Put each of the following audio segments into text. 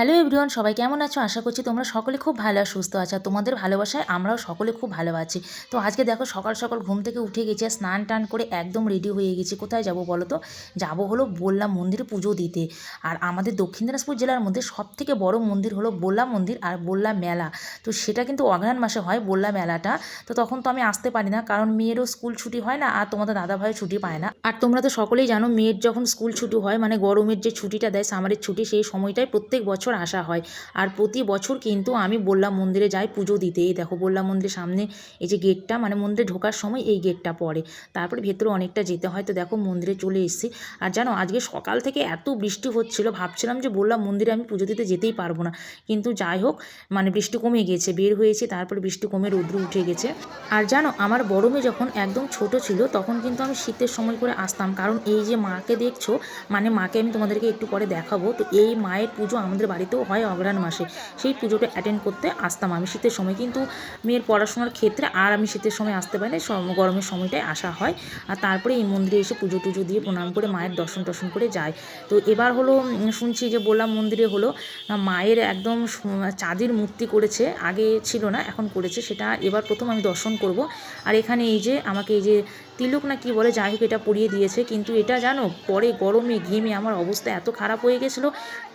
Hello everyone সবাই কেমন আছো? আশা করছি তোমরা সকলে খুব ভালো আর সুস্থ আছো। তোমাদের ভালোবাসায় আমরাও সকলে খুব ভালো আছি। তো আজকে দেখো সকাল সকাল ঘুম থেকে উঠে গেছি আর স্নান টান করে একদম রেডি হয়ে গেছি। কোথায় যাব বলো তো? যাব হলো বললাম মন্দিরে পুজো দিতে। আর আমাদের দক্ষিণ দিনাজপুর জেলার মধ্যে সব থেকে বড় মন্দির হলো বললা মন্দির আর বললা মেলা। তো সেটা কিন্তু অঘ্রাণ মাসে হয় বললা মেলাটা। তো তখন তো আমি আসতে পারি না, কারণ মেয়েরও স্কুল ছুটি হয় না আর তোমাদের দাদা ভাইয়ের ছুটি পায় না। আর তোমরা তো সকলেই জানো, মেয়ের যখন স্কুল ছুটি হয় মানে গরমের যে ছুটিটা দেয়, সামারের ছুটি, সেই সময়টায় প্রত্যেক বছর আসা হয়। আর প্রতি বছর কিন্তু আমি বললাম, মন্দিরে যাই পুজো দিতে। এই দেখো, বললাম মন্দিরের সামনে এই যে গেটটা মানে মন্দিরে ঢোকার সময় এই গেটটা পড়ে। তারপরে ভেতরে অনেকটা যেতে হয়। তো দেখো, মন্দিরে চলে এসেছি। আর জানো, আজকে সকাল থেকে এত বৃষ্টি হচ্ছিল, ভাবছিলাম যে বললাম মন্দিরে আমি পুজো দিতে যেতেই পারব না। কিন্তু যাই হোক মানে বৃষ্টি কমে গেছে, বের হয়েছে, তারপরে বৃষ্টি কমে রৌদ্র উঠে গেছে। আর জানো, আমার বড় মেয়ে যখন একদম ছোট ছিল, তখন কিন্তু আমি শীতের সময় করে আসতাম। কারণ এই যে মাকে দেখছ মানে মাকে আমি তোমাদেরকে একটু পরে দেখাবো। তো এই মায়ের পুজো আমাদের বাড়িতেও হয় অগ্রহায়ণ মাসে। সেই পুজোটা অ্যাটেন্ড করতে আসতাম আমি। শীতের সময় কিন্তু মেয়ের পড়াশোনার ক্ষেত্রে আর আমি শীতের সময় আসতে পারি না গরমের সময়টায় আসা হয়। আর তারপরে এই মন্দিরে এসে পুজো টুজো দিয়ে প্রণাম করে মায়ের দর্শন টর্শন করে যায়। তো এবার হলো শুনছি যে বললাম মন্দিরে হলো মায়ের একদম চাঁদির মূর্তি করেছে। আগে ছিল না, এখন করেছে। সেটা এবার প্রথম আমি দর্শন করব। আর এখানে এই যে, আমাকে এই যে তিলক না কি বলে, যাই হোক এটা পরিয়ে দিয়েছে। কিন্তু এটা জানো, পরে গরমে ঘেমে আমার অবস্থা এত খারাপ হয়ে গেছিল,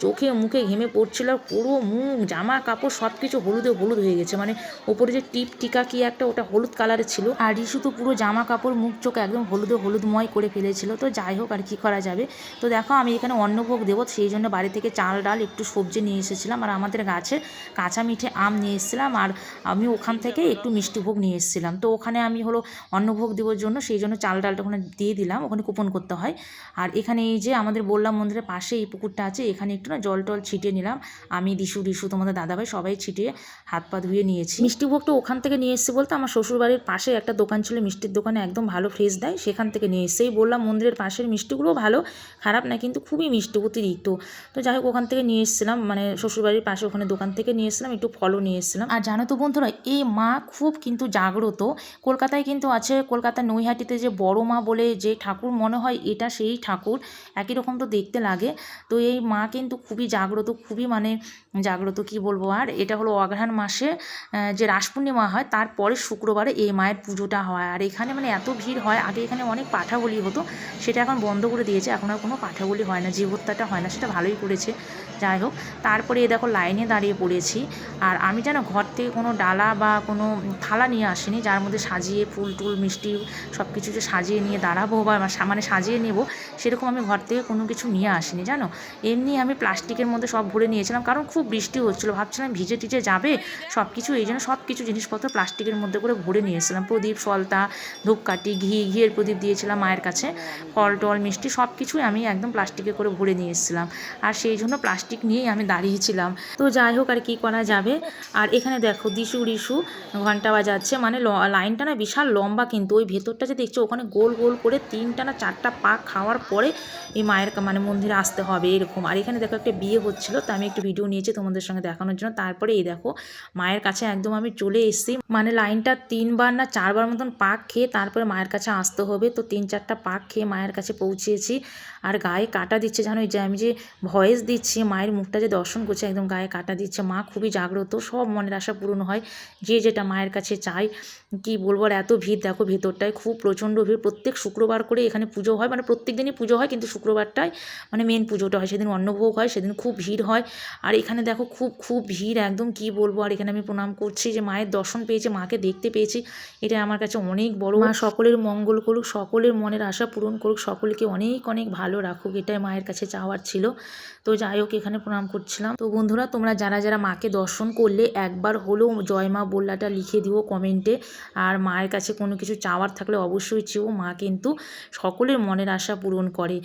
চোখে মুখে ঘেমে পড়ছিল পুরো মুখ, জামা, কাপড় সব কিছু হলুদে হলুদ হয়ে গেছে। মানে ওপরে যে টিপ টিকা কি একটা, ওটা হলুদ কালারের ছিল। আর রিশু তো পুরো জামা, কাপড়, মুখ, চোখ একদম হলুদে হলুদময় করে ফেলেছিল। তো যাই হোক আর কি করা যাবে। তো দেখো আমি এখানে অন্নভোগ দেবো, সেই জন্য বাড়ি থেকে চাল, ডাল, একটু সবজি নিয়ে এসেছিলাম। আর আমাদের গাছে কাঁচা মিঠে আম নিয়ে এসেছিলাম। আর আমি ওখান থেকে একটু মিষ্টি ভোগ নিয়ে এসেছিলাম। তো ওখানে আমি হলো অন্নভোগ দেওয়ার জন্য সেই জন্য চাল ডালটা ওখানে দিয়ে দিলাম, ওখানে কুপন করতে হয়। আর এখানে এই যে আমাদের বললাম মন্দিরের পাশে এই পুকুরটা আছে, এখানে একটু না জল টল ছিটিয়ে নিলাম। আমি, দিশু, রিশু, তোমাদের দাদাভাই সবাই ছিটিয়ে হাত পা ধুয়ে নিয়েছি। মিষ্টি ভোগটা ওখান থেকে নিয়ে এসেছি বলতে আমার শ্বশুরবাড়ির পাশে একটা দোকান ছিল, মিষ্টির দোকানে একদম ভালো ফ্রেশ দেয়, সেখান থেকে নিয়ে এসেই বললাম মন্দিরের পাশের মিষ্টিগুলো ভালো, খারাপ না, কিন্তু খুবই মিষ্টি, অতিরিক্ত। তো যাই হোক, ওখান থেকে নিয়ে এসেছিলাম মানে শ্বশুরবাড়ির পাশে ওখানে দোকান থেকে নিয়ে এসেছিলাম, একটু ফলও নিয়ে এসেছিলাম। আর জানো তো বন্ধুরা এই মা খুব কিন্তু জাগ্রত। কলকাতায় কিন্তু আছে, কলকাতার নৈহাটিতে যে বড় মা বলে যে ঠাকুর মনে হয়, এটা সেই ঠাকুর। একই রকম তো দেখতে লাগে। তো এই মা কিন্তু খুবই জাগ্রত, খুবই মানে জাগ্রত, কি বলব আর? এটা হলো অঘ্রাণ মাসে যে রাস পূর্ণিমা হয় তারপরে শুক্রবারে এই মায়ের পুজোটা হয়। আর এখানে মানে এত ভিড় হয়, আগে এখানে অনেক পাঠাবলি হতো, সেটা এখন বন্ধ করে দিয়েছে, এখন আর কোনো পাঠাবলি হয় না জীবত্যাটা হয় না, সেটা ভালোই করেছে। যাই হোক, তারপরে দেখো লাইনে দাঁড়িয়ে পড়েছি। আর আমি যেন ঘর থেকে কোনো ডালা বা কোনো থালা নিয়ে আসিনি, যার মধ্যে সাজিয়ে ফুল টুল, মিষ্টি সব কিছু যে সাজিয়ে নিয়ে দাঁড়াবো বা মানে সাজিয়ে নেব, সেরকম আমি ঘর থেকে কোনো কিছু নিয়ে আসিনি, জানো? এমনি আমি প্লাস্টিকের মধ্যে সব ভরে নিয়েছিলাম, কারণ খুব বৃষ্টি হচ্ছিল। ভাবছিলাম ভিজে টিজে যাবে সব কিছু এই জন্য সব কিছু জিনিসপত্র প্লাস্টিকের মধ্যে করে ভরে নিয়ে এসেছিলাম। প্রদীপ সলতা ধূপকাঠি, ঘি, ঘিয়ের প্রদীপ দিয়েছিলাম মায়ের কাছে। ফল, টল, মিষ্টি সব কিছুই আমি একদম প্লাস্টিকে করে ভরে নিয়ে এসেছিলাম। আর সেই জন্য প্লাস্টিক নিয়েই আমি দাঁড়িয়েছিলাম। তো যাই হোক, আর কি করা যাবে? আর এখানে দেখো দিশু রিশু ঘণ্টা বাজাচ্ছে। মানে লাইনটা না বিশাল লম্বা কিন্তু, ওই ভেতরটা যে দেখছ, ওখানে গোল গোল করে তিনটা না চারটা পাক খাওয়ার পরে এই মায়ের মানে মন্দিরে আসতে হবে এরকম। আর এখানে দেখো একটা বিয়ে হচ্ছিল, তো আমি একটু ভিডিও নিয়েছি তোমাদের সঙ্গে দেখানোর জন্য। তারপরে এই দেখো, মায়ের কাছে একদম আমি চলে এসেছি। মানে লাইনটা তিনবার না চারবার মতন পাক খেয়ে তারপরে মায়ের কাছে আসতে হবে। তো তিন চারটা পাক খেয়ে মায়ের কাছে পৌঁছেছি। আর গায়ে কাটা দিচ্ছে, জানো যে আমি যে ভয়েস দিচ্ছি, মায়ের মুখটা যে দর্শন করছে, একদম গায়ে কাটা দিচ্ছে। মা খুবই জাগ্রত, সব মনের আশা পূরণ হয়। যে যেটা মায়ের কাছে চাই, কি বলব? আর এত ভিড়, দেখো ভেতরটায় খুব প্রচণ্ড ভিড়। প্রত্যেক শুক্রবার করে এখানে পুজো হয় মানে প্রত্যেক দিনই পুজো হয় কিন্তু শুক্রবারটায় মানে মেন পুজোটা হয়। সেদিন অন্নভোগ হয়, সেদিন খুব ভিড় হয়। আর এখানে দেখো খুব খুব ভিড়, একদম কি বলব? আর এখানে আমি প্রণাম করছি যে মায়ের দর্শন পেয়েছি, মাকে দেখতে পেয়েছি। এটা আমার কাছে অনেক বড়। মা সকলের মঙ্গল করুক, সকলের মনের আশা পূরণ করুক, সকলকে অনেক অনেক ভালো রাখুক। এটাই মায়ের কাছে চাওয়ার ছিল। তো যাই হোক, এখানে প্রণাম করছিলাম। তো বন্ধুরা, তোমরা যারা যারা মাকে দর্শন করলে একবার হলেও জয় মা বললাটা লিখে দিও কমেন্টে। আর মায়ের কাছে কোনো কিছু চাওয়ার থাকলে অবশ্যই চেয়েও মা কিন্তু সকলের মনের আশা পূরণ করে।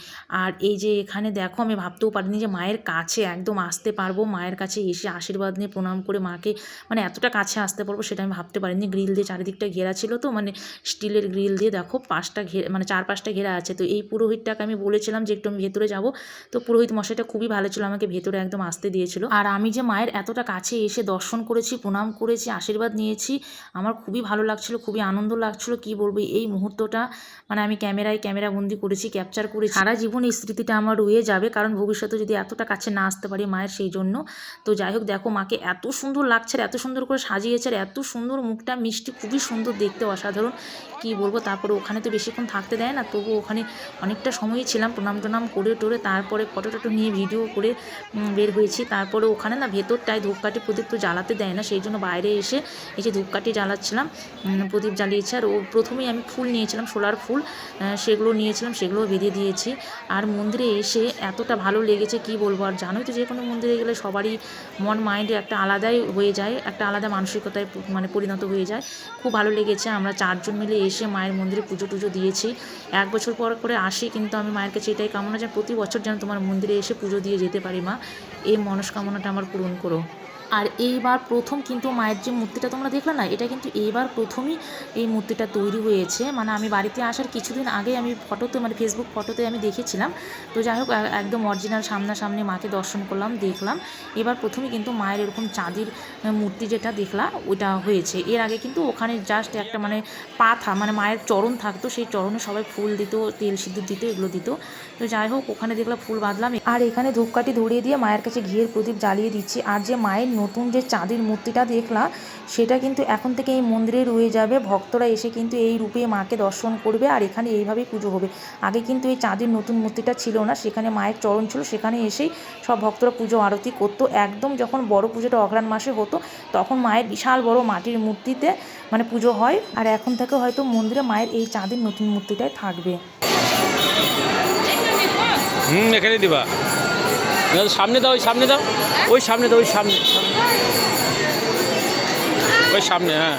আর এই যে এখানে দেখো, আমি ভাবতেও পারিনি যে মায়ের কাছে একদম আসতে পারব, মায়ের কাছে এসে আশীর্বাদ নিয়ে প্রণাম করে মাকে মানে এতটা কাছে আসতে পারব সেটা আমি ভাবতে পারিনি। গ্রিল দিয়ে চারিদিকটা ঘেরা ছিল তো মানে স্টিলের গ্রিল দিয়ে দেখো পাঁচটা ঘে মানে চার পাঁচটা ঘেরা আছে। তো এই পুরোহিতটাকে আমি বলেছিলাম যে একটু আমি ভেতরে যাব। তো পুরোহিত মশাইটা খুবই ভালো ছিল, আমাকে ভেতরে একদম আসতে দিয়েছিল। আর আমি যে মায়ের এতটা কাছে এসে দর্শন করেছি, প্রণাম করেছি, আশীর্বাদ নিয়েছি, আমার খুবই ভালো লাগছিল, খুবই আনন্দ লাগছিল, কি বলব, এই মুহূর্তটা মানে আমি ক্যামেরায় ক্যামেরা বন্দি করেছি ক্যাপচার করেছি। সারা জীবন এই স্মৃতিটা আমার রয়ে যাবে, কারণ ভবিষ্যতে যদি এতটা কাছে না আসতে পারি মায়ের সেই জন্য। তো যাই হোক, দেখো মাকে এত সুন্দর লাগছে এত সুন্দর করে সাজিয়েছে আর এত সুন্দর মুখটা, মিষ্টি খুবই সুন্দর দেখতে, অসাধারণ। কি বলব, তারপরে ওখানে তো বেশিক্ষণ থাকতে দেয় না তবু ওখানে অনেকটা সময়ই ছিলাম প্রণাম টনাম করে টোরে, তারপরে ফটো টটো নিয়ে ভিডিও করে বের হয়েছি। তারপরে ওখানে না ভেতরটায় ধূপকাঠি প্রদীপ তো জ্বালাতে দেয় না, সেই জন্য বাইরে এসে এই যে ধূপকাঠি জ্বালাচ্ছিলাম প্রদীপ জ্বালিয়েছে। আর ও প্রথমেই আমি ফুল নিয়েছিলাম, সোলার ফুল সেগুলো নিয়েছিলাম সেগুলো বেঁধে দিয়েছি। আর মন্দিরে এসে এতটা ভালো লেগেছে, কি বলব আর জানোই তো, যে কোনো মন্দিরে গেলে সবারই মন, মাইন্ডে একটা আলাদাই হয়ে যায়, একটা আলাদা মানসিকতায় মানে পরিণত হয়ে যায়। খুব ভালো লেগেছে, আমরা চারজন মিলে এসে মায়ের মন্দিরে পুজো টুজো দিয়েছি। এক বছর পর করে আসি, কিন্তু আমি মায়ের কাছে এটাই কামনা যে প্রতি বছর যেন তোমার মন্দিরে এসে পুজো দিয়ে যেতে পারি মা। এই মনস্কামনাটা আমার পূরণ করো। আর এইবার প্রথম কিন্তু মায়ের যে মূর্তিটা তোমরা দেখলে না, এটা কিন্তু এইবার প্রথমই এই মূর্তিটা তৈরি হয়েছে। মানে আমি বাড়িতে আসার কিছুদিন আগে আমি ফটোতে মানে ফেসবুক ফটোতে আমি দেখেছিলাম। তো যাই হোক একদম অরিজিনাল সামনাসামনি মাকে দর্শন করলাম, দেখলাম। এবার প্রথমেই কিন্তু মায়ের এরকম চাঁদির মূর্তি যেটা দেখলাম ওইটা হয়েছে। এর আগে কিন্তু ওখানে জাস্ট একটা মানে পাথা মানে মায়ের চরণ থাকতো, সেই চরণে সবাই ফুল দিত, তেল সিঁদুর দিত, এগুলো দিত। তো যাই হোক, ওখানে দেখলাম ফুল বাঁধলাম। আর এখানে ধূপকাঠি ধরিয়ে দিয়ে মায়ের কাছে ঘিয়ের প্রদীপ জ্বালিয়ে দিচ্ছি। আর যে মায়ের নতুন যে চাঁদের মূর্তিটা দেখলাম, সেটা কিন্তু এখন থেকে এই মন্দিরে রয়ে যাবে। ভক্তরা এসে কিন্তু এই রূপে মাকে দর্শন করবে আর এখানে এইভাবেই পুজো হবে। আগে কিন্তু এই চাঁদের নতুন মূর্তিটা ছিল না, সেখানে মায়ের চরণ ছিল, সেখানে এসেই সব ভক্তরা পুজো আরতি করতো। একদম যখন বড় পুজোটা অঘ্রাণ মাসে হতো, তখন মায়ের বিশাল বড় মাটির মূর্তিতে মানে পুজো হয়। আর এখন থেকে হয়তো মন্দিরে মায়ের এই চাঁদের নতুন মূর্তিটাই থাকবে। হুম এখানে দিবা। সামনে দাও ওই সামনে দাও ওই সামনে দাও ওই সামনে। ওই সামনে হ্যাঁ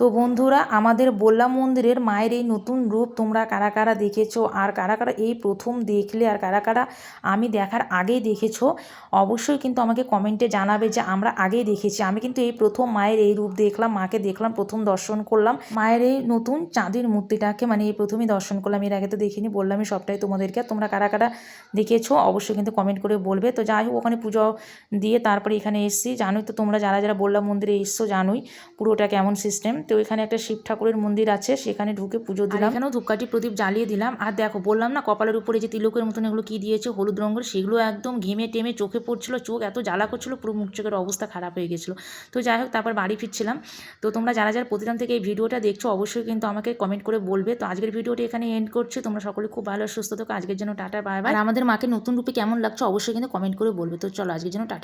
তো বন্ধুরা, আমাদের বল্লা মন্দিরের মায়ের এই নতুন রূপ তোমরা কারা কারা দেখেছ? আর কারা কারা এই প্রথম দেখলে আর কারা কারা আমি দেখার আগেই দেখেছ? অবশ্যই কিন্তু আমাকে কমেন্টে জানাবে যে আমরা আগেই দেখেছি। আমি কিন্তু এই প্রথম মায়ের এই রূপ দেখলাম, মাকে দেখলাম, প্রথম দর্শন করলাম। মায়ের এই নতুন চাঁদের মূর্তিটাকে মানে এই প্রথমেই দর্শন করলাম। এর আগে তো দেখিনি বললামই সবটাই তোমাদেরকে। তোমরা কারা কারা দেখেছ অবশ্যই কিন্তু কমেন্ট করে বলবে। তো যাই হোক, ওখানে পুজো দিয়ে তারপরে এখানে এসেছি। জানোই তো তোমরা যারা যারা বললাম মন্দিরে এসছো, জানোই পুরোটা কেমন সিস্টেম তো এখানে একটা শিব ঠাকুরের মন্দির আছে সেখানে ঢুকে পুজো দিলাম। এখানেও ধূপকাঠি প্রদীপ জ্বালিয়ে দিলাম। আর দেখো বললাম না কপালের উপরে যে তিলকের মতন এগুলো কি দিয়েছে হলুদ রঙের সেগুলো একদম ঘেমে টেমে চোখে পড়ছিল চোখ এত জ্বালা করছিল পুরো মুখ চোখের অবস্থা খারাপ হয়ে গেছিল। তো যাই হোক তারপর বাড়ি ফিরছিলাম। তো তোমরা যারা যারা প্রতিদিন থেকে এই ভিডিওটা দেখছ অবশ্যই কিন্তু আমাকে কমেন্ট করে বলবে। তো আজকের ভিডিওটি এখানে এন্ড করছে। তোমরা সকলে খুব ভালো সুস্থ থাকো। আজকের জন্য টাটা বাই বাই আর আমাদের মাকে নতুন রূপে কেমন লাগছে অবশ্যই কিন্তু কমেন্ট করে বলবে। তো চলো আজকের জন্য টাটা।